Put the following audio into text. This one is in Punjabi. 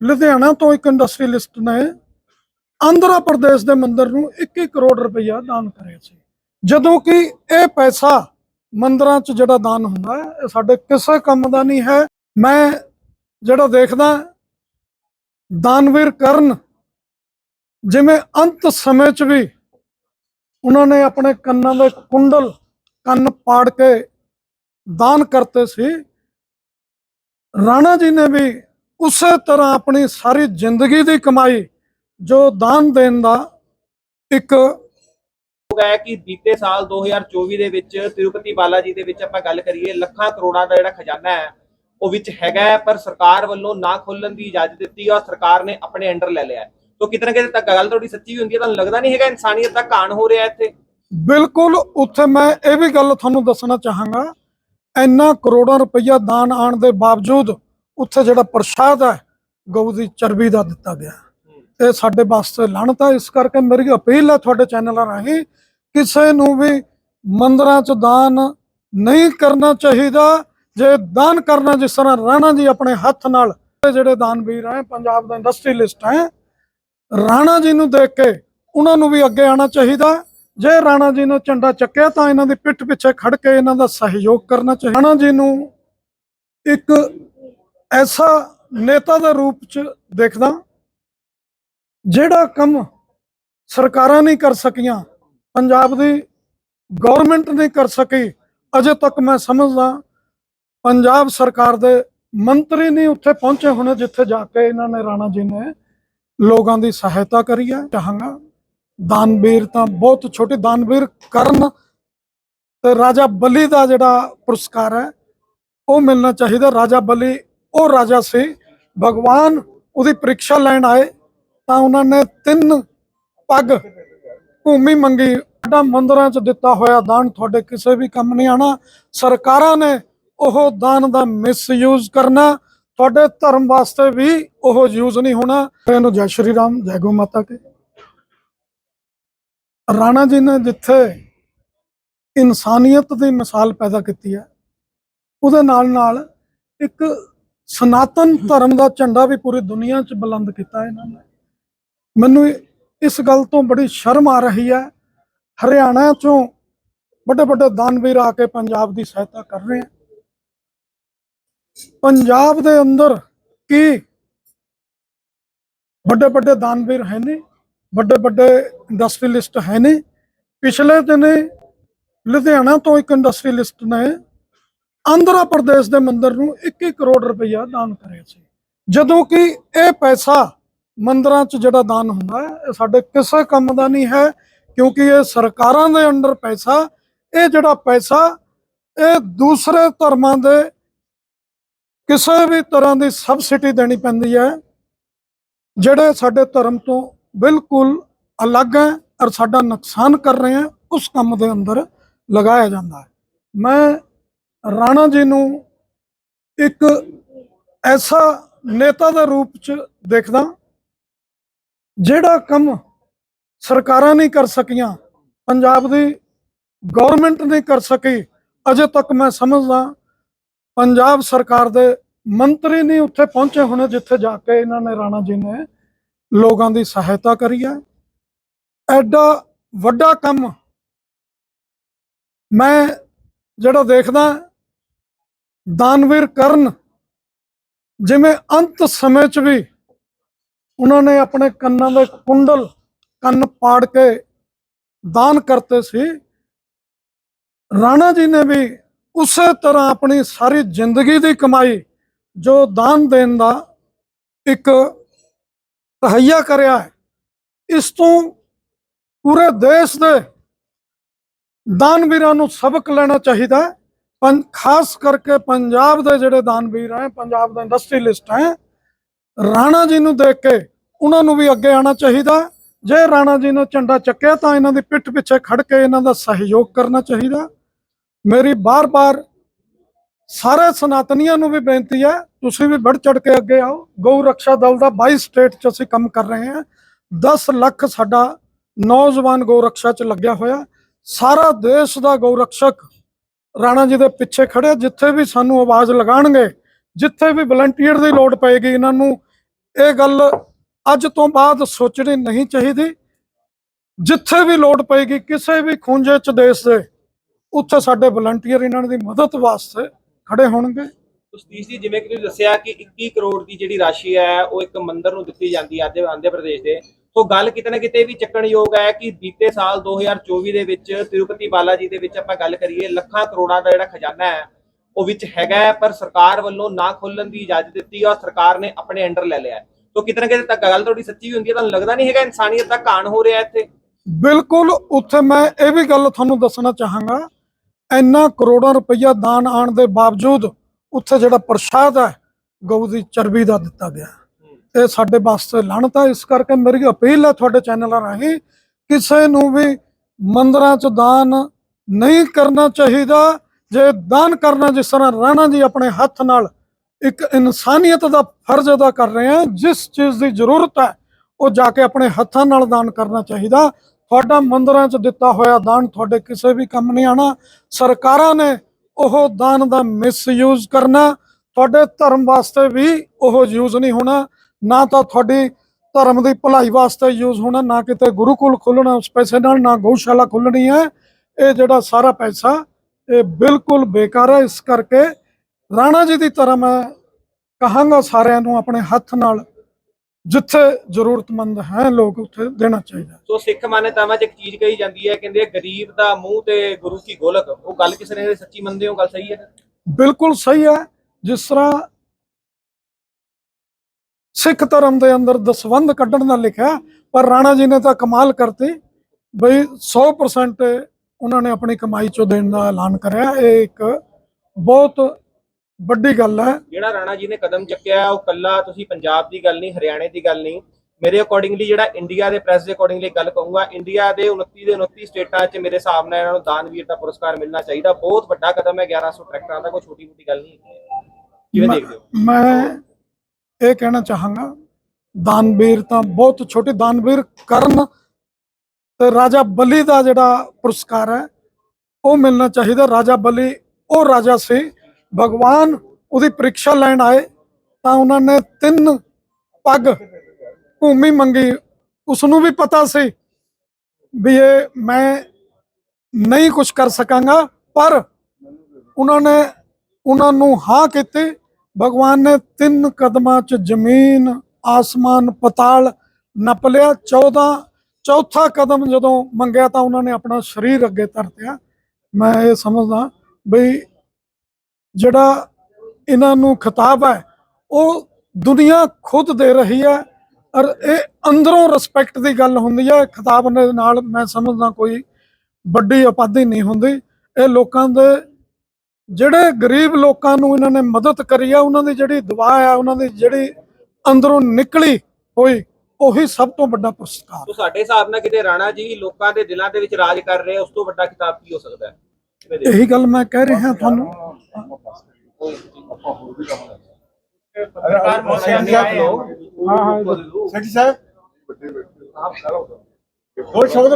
ਲੁਧਿਆਣਾ ਤੋਂ ਇੱਕ ਇੰਡਸਟਰੀਲਿਸਟ ਨੇ ਆਂਧਰਾ ਪ੍ਰਦੇਸ਼ ਦੇ ਮੰਦਿਰ ਨੂੰ 21 ਕਰੋੜ ਰੁਪਈਆ ਦਾਨ ਕਰਿਆ ਸੀ। ਜਦੋਂ ਕਿ ਇਹ ਪੈਸਾ ਮੰਦਰਾਂ 'ਚ ਜਿਹੜਾ ਦਾਨ ਹੁੰਦਾ ਹੈ, ਇਹ ਸਾਡੇ ਕਿਸੇ ਕੰਮ ਦਾ ਨਹੀਂ ਹੈ। ਮੈਂ ਜਿਹੜਾ ਦੇਖਦਾ, ਦਾਨਵੀਰ ਕਰਨ ਜਿਵੇਂ ਅੰਤ ਸਮੇਂ 'ਚ ਵੀ ਉਹਨਾਂ ਨੇ ਆਪਣੇ ਕੰਨਾਂ ਦੇ ਕੁੰਡਲ ਕੰਨ ਪਾੜ ਕੇ ਦਾਨ ਕਰਤੇ ਸੀ, ਰਾਣਾ ਜੀ ਨੇ ਵੀ ਉਸੇ ਤਰ੍ਹਾਂ ਆਪਣੀ ਸਾਰੀ ਜ਼ਿੰਦਗੀ ਦੀ ਕਮਾਈ ਜੋ ਦਾਨ ਦੇਣ ਦਾ ਇੱਕ ਹੈ ਕਿ ਬੀਤੇ ਸਾਲ 2024 ਦੇ ਵਿੱਚ ਤਿਰੂਪਤੀ ਬਾਲਾਜੀ ਦੇ ਵਿੱਚ ਆਪਾਂ ਗੱਲ ਕਰੀਏ ਲੱਖਾਂ ਕਰੋੜਾਂ ਦਾ ਜਿਹੜਾ ਖਜ਼ਾਨਾ ਹੈ ਉਹ ਵਿੱਚ ਹੈਗਾ ਪਰ ਸਰਕਾਰ ਵੱਲੋਂ ਨਾ ਖੋਲਣ ਦੀ ਇਜਾਜ਼ਤ ਦਿੱਤੀ ਔਰ ਸਰਕਾਰ ਨੇ ਆਪਣੇ ਅੰਡਰ ਲੈ ਲਿਆ। ਤੋ ਕਿਤੇ ਨਾ ਕਿਤੇ ਤੱਕ ਗੱਲ ਤੁਹਾਡੀ ਸੱਚੀ ਵੀ ਹੁੰਦੀ ਹੈ ਤੁਹਾਨੂੰ ਲੱਗਦਾ ਨਹੀਂ ਹੈਗਾ ਇਨਸਾਨੀਅਤ ਦਾ ਘਾਣ ਹੋ ਰਿਹਾ ਇੱਥੇ ਬਿਲਕੁਲ ਉੱਥੇ ਮੈਂ ਇਹ ਵੀ ਗੱਲ ਤੁਹਾਨੂੰ ਦੱਸਣਾ ਚਾਹਾਂਗਾ ਇੰਨਾ ਕਰੋੜਾਂ ਰੁਪਈਆ ਦਾਨ ਆਣ ਦੇ ਬਾਵਜੂਦ ਉੱਥੇ ਜਿਹੜਾ ਪ੍ਰਸ਼ਾਦ ਹੈ, ਗਊ ਦੀ ਚਰਬੀ ਦਾ ਦਿੱਤਾ ਗਿਆ। ਇਹ ਸਾਡੇ ਵਾਸਤੇ ਲਾਹਨਤ ਹੈ। ਇਸ ਕਰਕੇ ਮੇਰੀ ਅਪੀਲ ਹੈ ਤੁਹਾਡੇ ਚੈਨਲਾਂ ਰਾਹੀਂ, ਕਿਸੇ ਨੂੰ ਵੀ ਮੰਦਰਾਂ 'ਚ ਦਾਨ ਨਹੀਂ ਕਰਨਾ ਚਾਹੀਦਾ। ਜੇ ਦਾਨ ਕਰਨਾ, ਜਿਸ ਤਰ੍ਹਾਂ ਰਾਣਾ ਜੀ ਆਪਣੇ ਹੱਥ ਨਾਲ, ਇਹ ਜਿਹੜੇ ਦਾਨਵੀਰ ਹੈ, ਪੰਜਾਬ ਦਾ ਇੰਡਸਟਰੀਲਿਸਟ ਹੈ, ਰਾਣਾ ਜੀ ਨੂੰ ਦੇਖ ਕੇ ਉਹਨਾਂ ਨੂੰ ਵੀ ਅੱਗੇ ਆਉਣਾ ਚਾਹੀਦਾ। ਜੇ ਰਾਣਾ ਜੀ ਨੇ ਝੰਡਾ ਚੱਕਿਆ, ਤਾਂ ਇਹਨਾਂ ਦੀ ਪਿੱਠ ਪਿੱਛੇ ਖੜ ਕੇ ਇਹਨਾਂ ਦਾ ਸਹਿਯੋਗ ਕਰਨਾ ਚਾਹੀਦਾ। ਰਾਣਾ ਜੀ ਨੂੰ ਇੱਕ ਐਸਾ ਨੇਤਾ ਦੇ ਰੂਪ ਚ ਦੇਖਦਾ ਜਿਹੜਾ ਕੰਮ ਸਰਕਾਰਾਂ ਨਹੀਂ ਕਰ ਸਕੀਆਂ, ਪੰਜਾਬ ਦੀ ਗਵਰਨਮੈਂਟ ਨਹੀਂ ਕਰ ਸਕੀ, ਅਜੇ ਤੱਕ ਮੈਂ ਸਮਝਦਾ ਪੰਜਾਬ ਸਰਕਾਰ ਦੇ ਮੰਤਰੀ ਨਹੀਂ ਉੱਥੇ ਪਹੁੰਚੇ ਹੋਣੇ ਜਿੱਥੇ ਜਾ ਕੇ ਇਹਨਾਂ ਨੇ ਰਾਣਾ ਜੀ ਨੇ ਲੋਕਾਂ ਦੀ ਸਹਾਇਤਾ ਕਰੀ ਹੈ, ਚਾਹਾਂਗਾ। ਦਾਨਵੀਰ ਤਾਂ ਬਹੁਤ ਛੋਟੇ, ਦਾਨਵੀਰ ਕਰਨ ਤੇ ਰਾਜਾ ਬਲੀ ਦਾ ਜਿਹੜਾ ਪੁਰਸਕਾਰ ਹੈ, ਉਹ ਮਿਲਣਾ ਚਾਹੀਦਾ। ਰਾਜਾ ਬਲੀ ਉਹ ਰਾਜਾ ਸੀ। ਭਗਵਾਨ ਉਹਦੀ ਪ੍ਰੀਖਿਆ ਲੈਣ ਆਏ ਤਾਂ ਉਹਨਾਂ ਨੇ ਤਿੰਨ ਪੱਗ ਭੂਮੀ ਮੰਗੀ। ਸਾਡਾ ਮੰਦਰਾਂ 'ਚ ਦਿੱਤਾ ਹੋਇਆ ਦਾਨ ਤੁਹਾਡੇ ਕਿਸੇ ਵੀ ਕੰਮ ਨਹੀਂ ਆਣਾ ਸਰਕਾਰਾਂ ਨੇ ਉਹ ਦਾਨ ਦਾ ਮਿਸਯੂਜ਼ ਕਰਨਾ। ਤੁਹਾਡੇ ਧਰਮ ਵਾਸਤੇ ਵੀ ਉਹ ਯੂਜ਼ ਨਹੀਂ ਹੋਣਾ। ਇਹਨੂੰ ਜੈ ਸ਼੍ਰੀ ਰਾਮ, ਜੈ ਗੋ ਮਾਤਾ ਕੇ। ਰਾਣਾ ਜੀ ਨੇ ਜਿੱਥੇ ਇਨਸਾਨੀਅਤ ਦੀ ਮਿਸਾਲ ਪੈਦਾ ਕੀਤੀ ਹੈ, ਉਹਦੇ ਨਾਲ ਨਾਲ ਇੱਕ ਸਨਾਤਨ ਧਰਮ ਦਾ ਝੰਡਾ ਵੀ ਪੂਰੀ ਦੁਨੀਆ 'ਚ ਬੁਲੰਦ ਕੀਤਾ ਇਹਨਾਂ ਨੇ। ਮੈਨੂੰ ਇਸ ਗੱਲ ਤੋਂ ਬੜੀ ਸ਼ਰਮ ਆ ਰਹੀ ਹੈ। ਹਰਿਆਣਾ 'ਚੋਂ ਵੱਡੇ ਵੱਡੇ ਦਾਨਵੀਰ ਆ ਕੇ ਪੰਜਾਬ ਦੀ ਸਹਾਇਤਾ ਕਰ ਰਹੇ ਹੈ ਪੰਜਾਬ ਦੇ ਅੰਦਰ ਕੀ ਵੱਡੇ ਵੱਡੇ ਦਾਨਵੀਰ ਹੈ ਨੇ, ਵੱਡੇ ਵੱਡੇ ਇੰਡਸਟਰੀਲਿਸਟ ਹੈ ਨੇ, ਪਿਛਲੇ ਦਿਨੇ ਲੁਧਿਆਣਾ ਤੋਂ ਇੱਕ ਇੰਡਸਟਰੀਲਿਸਟ ਨੇ ਆਂਧਰਾ ਪ੍ਰਦੇਸ਼ ਦੇ ਮੰਦਰ ਨੂੰ 21 ਕਰੋੜ ਰੁਪਈਆ ਦਾਨ ਕਰਿਆ ਸੀ। ਜਦੋਂ ਕਿ ਇਹ ਪੈਸਾ ਮੰਦਰਾਂ 'ਚ ਜਿਹੜਾ ਦਾਨ ਹੁੰਦਾ ਹੈ, ਇਹ ਸਾਡੇ ਕਿਸੇ ਕੰਮ ਦਾ ਨਹੀਂ ਹੈ, ਕਿਉਂਕਿ ਇਹ ਸਰਕਾਰਾਂ ਦੇ ਅੰਡਰ ਪੈਸਾ, ਇਹ ਜਿਹੜਾ ਪੈਸਾ, ਇਹ ਦੂਸਰੇ ਧਰਮਾਂ ਦੇ ਕਿਸੇ ਵੀ ਤਰ੍ਹਾਂ ਦੀ ਸਬਸਿਡੀ ਦੇਣੀ ਪੈਂਦੀ ਹੈ, ਜਿਹੜੇ ਸਾਡੇ ਧਰਮ ਤੋਂ ਬਿਲਕੁਲ ਅਲੱਗ ਹੈ ਔਰ ਸਾਡਾ ਨੁਕਸਾਨ ਕਰ ਰਹੇ ਹੈ, ਉਸ ਕੰਮ ਦੇ ਅੰਦਰ ਲਗਾਇਆ ਜਾਂਦਾ ਹੈ। ਮੈਂ ਰਾਣਾ ਜੀ ਨੂੰ ਇੱਕ ਐਸਾ ਨੇਤਾ ਦੇ ਰੂਪ ਚ ਦੇਖਦਾ ਜਿਹੜਾ ਕੰਮ ਸਰਕਾਰਾਂ ਨਹੀਂ ਕਰ ਸਕੀਆਂ, ਪੰਜਾਬ ਦੀ ਗਵਰਨਮੈਂਟ ਨਹੀਂ ਕਰ ਸਕੀ, ਅਜੇ ਤੱਕ ਮੈਂ ਸਮਝਦਾ ਪੰਜਾਬ ਸਰਕਾਰ ਦੇ ਮੰਤਰੀ ਨਹੀਂ ਉੱਥੇ ਪਹੁੰਚੇ ਹੋਣੇ ਜਿੱਥੇ ਜਾ ਕੇ ਇਹਨਾਂ ਨੇ ਰਾਣਾ ਜੀ ਨੇ ਲੋਕਾਂ ਦੀ ਸਹਾਇਤਾ ਕਰੀ ਹੈ। ਐਡਾ ਵੱਡਾ ਕੰਮ ਮੈਂ ਜਿਹੜਾ ਦੇਖਦਾ ਦਾਨਵੀਰ ਕਰਨ। ਜਿਵੇਂ ਅੰਤ ਸਮੇਂ 'ਚ ਵੀ ਉਹਨਾਂ ਨੇ ਆਪਣੇ ਕੰਨਾਂ ਦੇ ਕੁੰਡਲ ਕੰਨ ਪਾੜ ਕੇ ਦਾਨ ਕਰਤੇ ਸੀ, ਰਾਣਾ ਜੀ ਨੇ ਵੀ ਉਸੇ ਤਰ੍ਹਾਂ ਆਪਣੀ ਸਾਰੀ ਜ਼ਿੰਦਗੀ ਦੀ ਕਮਾਈ ਜੋ ਦਾਨ ਦੇਣ ਦਾ ਇੱਕ ਤਹਈਆ ਕਰਿਆ ਹੈ, ਇਸ ਤੋਂ ਪੂਰੇ ਦੇਸ਼ ਦੇ ਦਾਨਵੀਰਾਂ ਨੂੰ ਸਬਕ ਲੈਣਾ ਚਾਹੀਦਾ ਹੈ। ਪੰ, ਖਾਸ ਕਰਕੇ ਪੰਜਾਬ ਦੇ ਜਿਹੜੇ ਦਾਨਵੀਰ ਹੈ, ਪੰਜਾਬ ਦੇ ਇੰਡਸਟਰੀਲਿਸਟ ਹੈ, ਰਾਣਾ ਜੀ ਨੂੰ ਦੇਖ ਕੇ ਉਹਨਾਂ ਨੂੰ ਵੀ ਅੱਗੇ ਆਉਣਾ ਚਾਹੀਦਾ। ਜੇ ਰਾਣਾ ਜੀ ਨੇ ਝੰਡਾ ਚੱਕਿਆ ਤਾਂ ਇਹਨਾਂ ਦੀ ਪਿੱਠ ਪਿੱਛੇ ਖੜ ਕੇ ਇਹਨਾਂ ਦਾ ਸਹਿਯੋਗ ਕਰਨਾ ਚਾਹੀਦਾ। ਮੇਰੀ ਬਾਰ-ਬਾਰ ਸਾਰੇ ਸਨਾਤਨੀਆਂ ਨੂੰ ਵੀ ਬੇਨਤੀ ਹੈ, ਤੁਸੀਂ ਵੀ ਵੱਧ ਚੜ ਕੇ ਅੱਗੇ ਆਓ। ਗਊ ਰੱਖਿਆ ਦਲ ਦਾ 22 ਸਟੇਟ 'ਚ ਅਸੀਂ ਕੰਮ ਕਰ ਰਹੇ ਹਾਂ। 10 ਲੱਖ ਸਾਡਾ ਨੌਜਵਾਨ ਗਊ ਰੱਖਿਆ 'ਚ ਲੱਗਿਆ ਹੋਇਆ। ਸਾਰਾ ਦੇਸ਼ ਦਾ ਗਊ ਰੱਖਕ ਰਾਣਾ ਜੀ ਦੇ ਪਿੱਛੇ ਖੜੇ ਜਿੱਥੇ ਵੀ ਸਾਨੂੰ ਆਵਾਜ਼ ਲਗਾਣਗੇ ਜਿੱਥੇ ਵੀ ਵਲੰਟੀਅਰ ਦੀ ਲੋੜ ਪਏਗੀ ਇਹਨਾਂ ਨੂੰ, ਇਹ ਗੱਲ ਅੱਜ ਤੋਂ ਬਾਅਦ ਸੋਚਣੀ ਨਹੀਂ ਚਾਹੀਦੀ। ਜਿੱਥੇ ਵੀ ਲੋੜ ਪਏਗੀ ਕਿਸੇ ਵੀ ਖੂੰਜੇ ਚ ਦੇਸ਼ ਦੇ, ਉੱਥੇ ਸਾਡੇ ਵਲੰਟੀਅਰ ਇਹਨਾਂ ਦੀ ਮਦਦ ਵਾਸਤੇ ਖੜੇ ਹੋਣਗੇ। ਸਤੀਸ਼ ਜੀ, ਜਿਵੇਂ ਕਿ ਤੁਸੀਂ ਦੱਸਿਆ ਕਿ 21 ਕਰੋੜ ਦੀ ਜਿਹੜੀ ਰਾਸ਼ੀ ਹੈ, ਉਹ ਇੱਕ ਮੰਦਿਰ ਨੂੰ ਦਿੱਤੀ ਜਾਂਦੀ ਹੈ ਆਂਧਰਾ ਆਂਧਰਾ ਪ੍ਰਦੇਸ਼ ਦੇ। ਸੋ ਗੱਲ ਕਿਤੇ ਨਾ ਕਿਤੇ ਵੀ ਚੱਕਣਯੋਗ ਹੈ ਕਿ ਬੀਤੇ ਸਾਲ 2024 ਦੇ ਵਿੱਚ ਤਿਰੂਪਤੀ ਬਾਲਾਜੀ ਦੇ ਵਿੱਚ ਆਪਾਂ ਗੱਲ ਕਰੀਏ, ਲੱਖਾਂ ਕਰੋੜਾਂ ਦਾ ਜਿਹੜਾ ਖਜ਼ਾਨਾ ਹੈ, ਉਹ ਵਿੱਚ ਹੈਗਾ ਪਰ ਸਰਕਾਰ ਵੱਲੋਂ ਨਾ ਖੋਲਣ ਦੀ ਇਜਾਜ਼ਤ ਦਿੱਤੀ ਔਰ ਸਰਕਾਰ ਨੇ ਆਪਣੇ ਅੰਡਰ ਲੈ ਲਿਆ ਹੈ। ਕਿਤੇ ਨਾ ਕਿਤੇ ਤਾਂ ਗੱਲ ਤੁਹਾਡੀ ਸੱਚੀ ਵੀ ਹੁੰਦੀ ਹੈ, ਤੁਹਾਨੂੰ ਲੱਗਦਾ ਨਹੀਂ ਹੈਗਾ ਇਨਸਾਨੀਅਤ ਦਾ ਘਾਣ ਹੋ ਰਿਹਾ ਇੱਥੇ ਬਿਲਕੁਲ, ਉੱਥੇ ਮੈਂ ਇਹ ਵੀ ਗੱਲ ਤੁਹਾਨੂੰ ਦੱਸਣਾ ਚਾਹਾਂਗਾ, ਇੰਨਾ ਕਰੋੜਾਂ ਰੁਪਈਆ ਦਾਨ ਆਣ ਦੇ ਬਾਵਜੂਦ ਉੱਥੇ ਜਿਹੜਾ ਪ੍ਰਸ਼ਾਦ ਹੈ, ਗਊ ਦੀ ਚਰਬੀ ਦਾ ਦਿੱਤਾ ਗਿਆ ਇਹ ਸਾਡੇ ਵਾਸਤੇ ਲਾਹਨਤ ਹੈ ਇਸ ਕਰਕੇ ਮੇਰੀ ਅਪੀਲ ਹੈ ਤੁਹਾਡੇ ਚੈਨਲਾਂ ਰਾਹੀਂ, ਕਿਸੇ ਨੂੰ ਵੀ ਮੰਦਰਾਂ 'ਚ ਦਾਨ ਨਹੀਂ ਕਰਨਾ ਚਾਹੀਦਾ। ਜੇ ਦਾਨ ਕਰਨਾ, ਜਿਸ ਤਰ੍ਹਾਂ ਰਾਣਾ ਜੀ ਆਪਣੇ ਹੱਥ ਨਾਲ ਇੱਕ ਇਨਸਾਨੀਅਤ ਦਾ ਫਰਜ਼ ਅਦਾ ਕਰ ਰਹੇ ਆ, ਜਿਸ ਚੀਜ਼ ਦੀ ਜ਼ਰੂਰਤ ਹੈ, ਉਹ ਜਾ ਕੇ ਆਪਣੇ ਹੱਥਾਂ ਨਾਲ ਦਾਨ ਕਰਨਾ ਚਾਹੀਦਾ। ਤੁਹਾਡਾ ਮੰਦਰਾਂ 'ਚ ਦਿੱਤਾ ਹੋਇਆ ਦਾਨ ਤੁਹਾਡੇ ਕਿਸੇ ਵੀ ਕੰਮ ਨਹੀਂ ਆਣਾ ਸਰਕਾਰਾਂ ਨੇ ਉਹ ਦਾਨ ਦਾ ਮਿਸਯੂਜ਼ ਕਰਨਾ। ਤੁਹਾਡੇ ਧਰਮ ਵਾਸਤੇ ਵੀ ਉਹ ਯੂਜ਼ ਨਹੀਂ ਹੋਣਾ। ਨਾ ਤਾਂ ਤੁਹਾਡੀ ਧਰਮ ਦੀ ਭਲਾਈ ਵਾਸਤੇ ਯੂਜ਼ ਹੋਣਾ ਨਾ ਕਿਤੇ ਗੁਰੂਕੁਲ ਖੋਲਣਾ ਉਸ ਪੈਸੇ ਨਾਲ ਨਾ ਗਊਸ਼ਾਲਾ ਖੁੱਲਣੀ ਹੈ। ਇਹ ਜਿਹੜਾ ਸਾਰਾ ਪੈਸਾ ਇਹ ਬਿਲਕੁਲ ਬੇਕਾਰ ਹੈ। ਇਸ ਕਰਕੇ ਰਾਣਾ ਜੀ ਦੀ ਤਰ੍ਹਾਂ ਮੈਂ ਕਹਾਂਗਾ ਸਾਰਿਆਂ ਨੂੰ ਆਪਣੇ ਹੱਥ ਨਾਲ ਜਿੱਥੇ ਜ਼ਰੂਰਤਮੰਦ ਹੈ ਲੋਕ ਉੱਥੇ ਦੇਣਾ ਚਾਹੀਦਾ ਸੋ ਸਿੱਖ ਮਾਨਿਅਤਾਵਾਂ 'ਚ ਇੱਕ ਚੀਜ਼ ਕਹੀ ਜਾਂਦੀ ਹੈ ਕਹਿੰਦੇ ਗਰੀਬ ਦਾ ਮੂੰਹ ਤੇ ਗੁਰੂ ਕੀ ਗੋਲਕ। ਉਹ ਗੱਲ ਕਿਸੇ ਨੇ ਸੱਚੀ ਮੰਨਦੇ ਹੋ? ਗੱਲ ਸਹੀ ਹੈ? ਬਿਲਕੁਲ ਸਹੀ ਹੈ। ਜਿਸ ਤਰ੍ਹਾਂ ਸਿੱਖ ਧਰਮ ਦੇ ਅੰਦਰ ਦਸਵੰਧ ਕੱਢਣ ਦਾ ਲਿਖਿਆ ਪਰ ਰਾਣਾ ਜੀ ਨੇ ਤਾਂ ਕਮਾਲ ਕਰਤੀ ਬਈ 100% ਉਹਨਾਂ ਨੇ ਆਪਣੀ ਕਮਾਈ ਚੋਂ ਦੇਣ ਦਾ ਐਲਾਨ ਕਰਿਆ। ਇਹ ਇੱਕ ਬਹੁਤ ਵੱਡੀ ਗੱਲ ਹੈ। ਜਿਹੜਾ ਰਾਣਾ ਜੀ ਨੇ ਕਦਮ ਚੱਕਿਆ ਉਹ ਕੱਲਾ ਤੁਸੀਂ ਪੰਜਾਬ ਦੀ ਗੱਲ ਨਹੀਂ ਹਰਿਆਣੇ ਦੀ ਗੱਲ ਨਹੀਂ। ਮੇਰੇ ਅਕੋਰਡਿੰਗਲੀ ਜਿਹੜਾ ਇੰਡੀਆ ਦੇ ਪ੍ਰੈਸ ਦੇ ਅਕੋਰਡਿੰਗਲੀ ਗੱਲ ਕਹੂੰਗਾ ਇੰਡੀਆ ਦੇ 29 ਦੇ 29 ਸਟੇਟਾਂ 'ਚ ਮੇਰੇ ਹਿਸਾਬ ਨਾਲ ਇਹਨਾਂ ਨੂੰ ਦਾਨਵੀਰ ਦਾ ਪੁਰਸਕਾਰ ਮਿਲਣਾ ਚਾਹੀਦਾ। ਬਹੁਤ ਵੱਡਾ ਕਦਮ ਹੈ 1100 ਟਰੈਕਟਰਾਂ ਦਾ ਕੋਈ ਛੋਟੀ ਮੋਟੀ ਗੱਲ ਨਹੀਂ ਹੈ ਕਿਵੇਂ ਦੇਖਦੇ ਹੋ? ਮੈਂ ਇਹ ਕਹਿਣਾ ਚਾਹਾਂਗਾ, ਦਾਨਵੀਰ ਤਾਂ ਬਹੁਤ ਛੋਟੇ, ਦਾਨਵੀਰ ਕਰਨ ਤੇ ਰਾਜਾ ਬਲੀ ਦਾ ਜਿਹੜਾ ਪੁਰਸਕਾਰ ਹੈ, ਉਹ ਮਿਲਣਾ ਚਾਹੀਦਾ। ਰਾਜਾ ਬਲੀ, ਉਹ ਰਾਜਾ ਸੀ, ਭਗਵਾਨ ਉਹਦੀ ਪ੍ਰੀਖਿਆ ਲੈਣ ਆਏ, ਤਾਂ ਉਹਨਾਂ ਨੇ ਤਿੰਨ ਪੱਗ ਭੂਮੀ ਮੰਗੀ। ਉਸ ਨੂੰ ਵੀ ਪਤਾ ਸੀ ਵੀ ਇਹ ਮੈਂ ਨਹੀਂ ਕੁਝ ਕਰ ਸਕਾਂਗਾ, ਪਰ ਉਹਨਾਂ ਨੇ, ਉਹਨਾਂ ਨੂੰ ਹਾਂ ਕੀਤੀ। ਭਗਵਾਨ ਨੇ ਤਿੰਨ ਕਦਮਾਂ 'ਚ ਜ਼ਮੀਨ, ਆਸਮਾਨ, ਪਤਾਲ ਨੱਪ ਲਿਆ। 14 ਚੌਥਾ ਕਦਮ ਜਦੋਂ ਮੰਗਿਆ ਤਾਂ ਉਹਨਾਂ ਨੇ ਆਪਣਾ ਸਰੀਰ ਅੱਗੇ ਧਰਤਿਆ। ਮੈਂ ਇਹ ਸਮਝਦਾ ਬਈ ਜਿਹੜਾ ਇਹਨਾਂ ਨੂੰ ਖਿਤਾਬ ਹੈ, ਉਹ ਦੁਨੀਆ ਖੁਦ ਦੇ ਰਹੀ ਹੈ ਔਰ ਇਹ ਅੰਦਰੋਂ ਰਿਸਪੈਕਟ ਦੀ ਗੱਲ ਹੁੰਦੀ ਹੈ। ਖਿਤਾਬ ਦੇ ਨਾਲ ਮੈਂ ਸਮਝਦਾ ਕੋਈ ਵੱਡੀ ਉਪਾਧੀ ਨਹੀਂ ਹੁੰਦੀ। ਇਹ ਲੋਕਾਂ ਦੇ ਜਿਹੜੇ ਗਰੀਬ ਲੋਕਾਂ ਨੂੰ ਇਹਨਾਂ ਨੇ ਮਦਦ ਕਰੀ ਆ ਉਹਨਾਂ ਦੀ ਜਿਹੜੀ ਦੁਆ ਆ ਉਹਨਾਂ ਦੀ ਜਿਹੜੀ ਅੰਦਰੋਂ ਨਿਕਲੀ ਹੋਈ ਉਹੀ ਸਭ ਤੋਂ ਵੱਡਾ ਪੁਰਸਕਾਰ ਸੋ ਸਾਡੇ ਹਿਸਾਬ ਨਾਲ ਕਿਤੇ ਰਾਣਾ ਜੀ ਲੋਕਾਂ ਦੇ ਦਿਲਾਂ ਦੇ ਵਿੱਚ ਰਾਜ ਕਰ ਰਹੇ ਆ, ਉਸ ਤੋਂ ਵੱਡਾ ਕਿਤਾਬ ਕੀ ਹੋ ਸਕਦਾ ਹੈ ਕਿਵੇਂ ਦੇਖਦੇ ਹੋ? ਇਹੀ ਗੱਲ ਮੈਂ ਕਹਿ ਰਿਹਾ ਤੁਹਾਨੂੰ ਸੈਕਟਰੀ ਸਾਹਿਬ ਹੋਰ ਸ਼ਬਦ